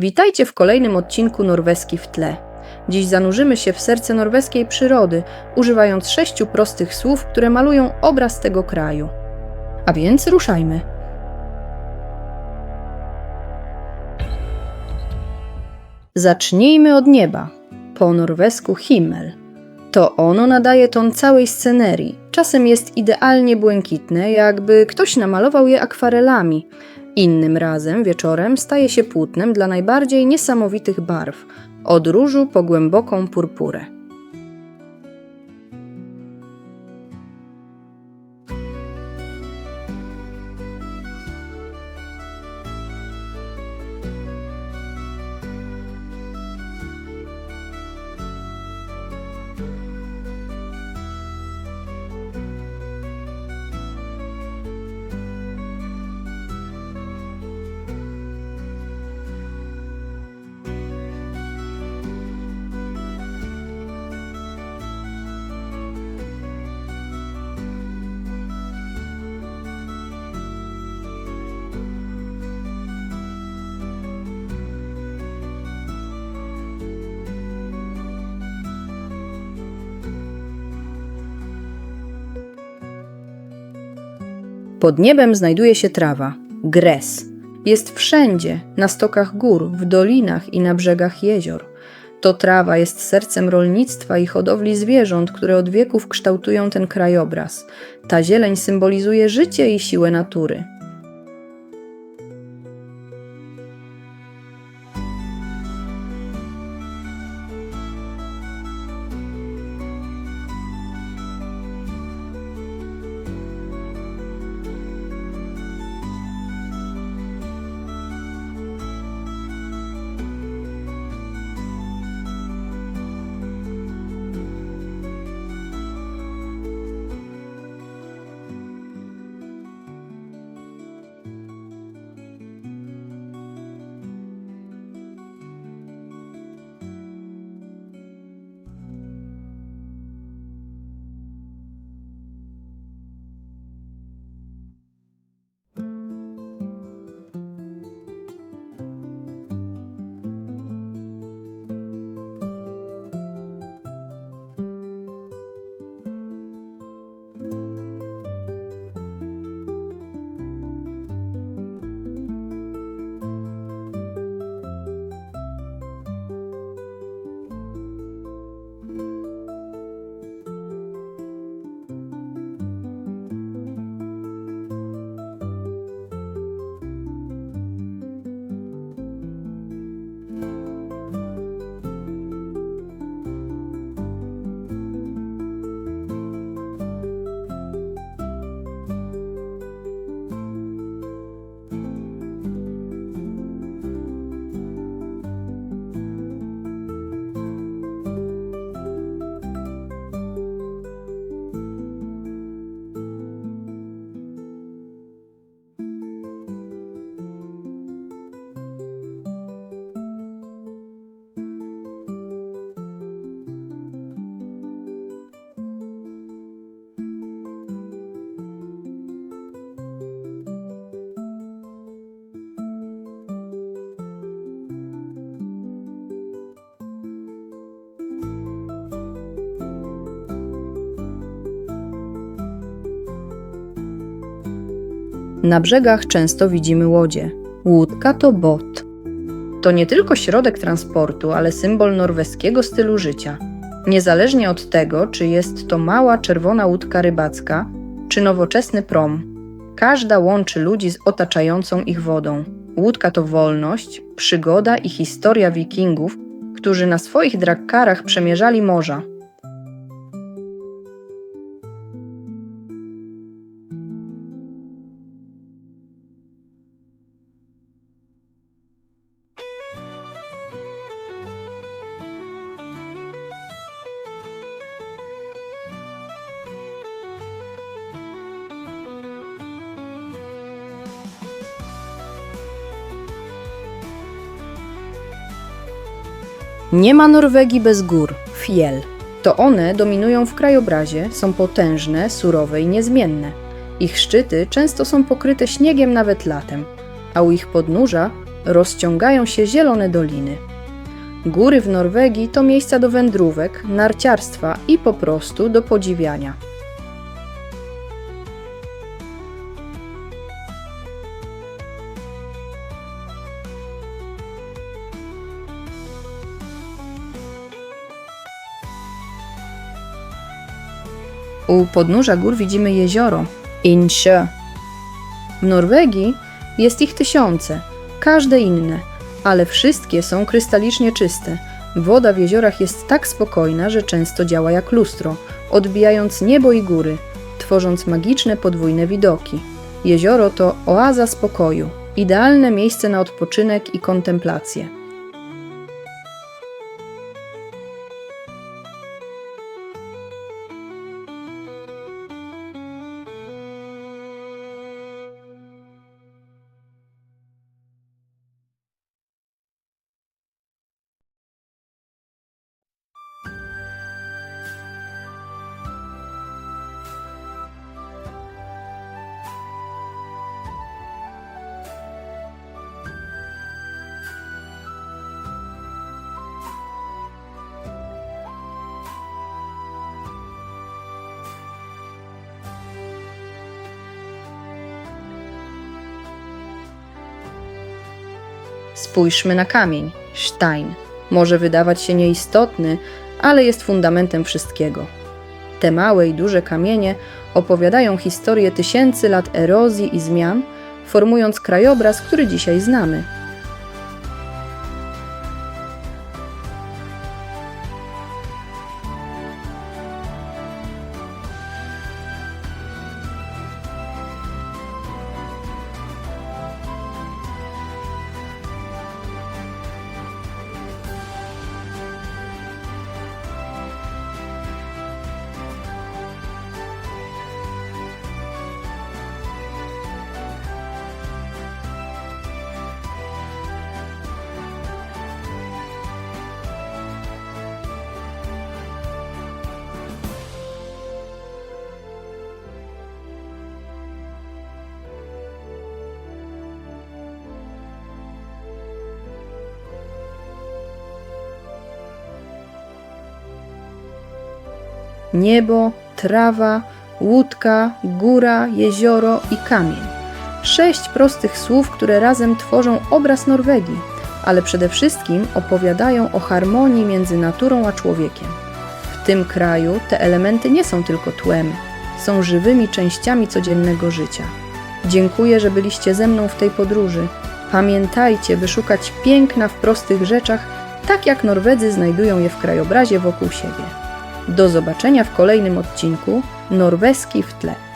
Witajcie w kolejnym odcinku Norweski w tle. Dziś zanurzymy się w serce norweskiej przyrody, używając sześciu prostych słów, które malują obraz tego kraju. A więc ruszajmy. Zacznijmy od nieba. Po norwesku himmel. To ono nadaje ton całej scenerii. Czasem jest idealnie błękitne, jakby ktoś namalował je akwarelami. Innym razem, wieczorem, staje się płótnem dla najbardziej niesamowitych barw, od różu po głęboką purpurę. Pod niebem znajduje się trawa, gres. Jest wszędzie, na stokach gór, w dolinach i na brzegach jezior. To trawa jest sercem rolnictwa i hodowli zwierząt, które od wieków kształtują ten krajobraz. Ta zieleń symbolizuje życie i siłę natury. Na brzegach często widzimy łodzie. Łódka to bot. To nie tylko środek transportu, ale symbol norweskiego stylu życia. Niezależnie od tego, czy jest to mała czerwona łódka rybacka, czy nowoczesny prom, każda łączy ludzi z otaczającą ich wodą. Łódka to wolność, przygoda i historia wikingów, którzy na swoich drakkarach przemierzali morza. Nie ma Norwegii bez gór, fjell. To one dominują w krajobrazie, są potężne, surowe i niezmienne. Ich szczyty często są pokryte śniegiem nawet latem, a u ich podnóża rozciągają się zielone doliny. Góry w Norwegii to miejsca do wędrówek, narciarstwa i po prostu do podziwiania. U podnóża gór widzimy jezioro Insjö. W Norwegii jest ich tysiące, każde inne, ale wszystkie są krystalicznie czyste. Woda w jeziorach jest tak spokojna, że często działa jak lustro, odbijając niebo i góry, tworząc magiczne podwójne widoki. Jezioro to oaza spokoju, idealne miejsce na odpoczynek i kontemplację. Spójrzmy na kamień, Stein. Może wydawać się nieistotny, ale jest fundamentem wszystkiego. Te małe i duże kamienie opowiadają historię tysięcy lat erozji i zmian, formując krajobraz, który dzisiaj znamy. Niebo, trawa, łódka, góra, jezioro i kamień. Sześć prostych słów, które razem tworzą obraz Norwegii, ale przede wszystkim opowiadają o harmonii między naturą a człowiekiem. W tym kraju te elementy nie są tylko tłem, są żywymi częściami codziennego życia. Dziękuję, że byliście ze mną w tej podróży. Pamiętajcie, by szukać piękna w prostych rzeczach, tak jak Norwedzy znajdują je w krajobrazie wokół siebie. Do zobaczenia w kolejnym odcinku Norweski w tle.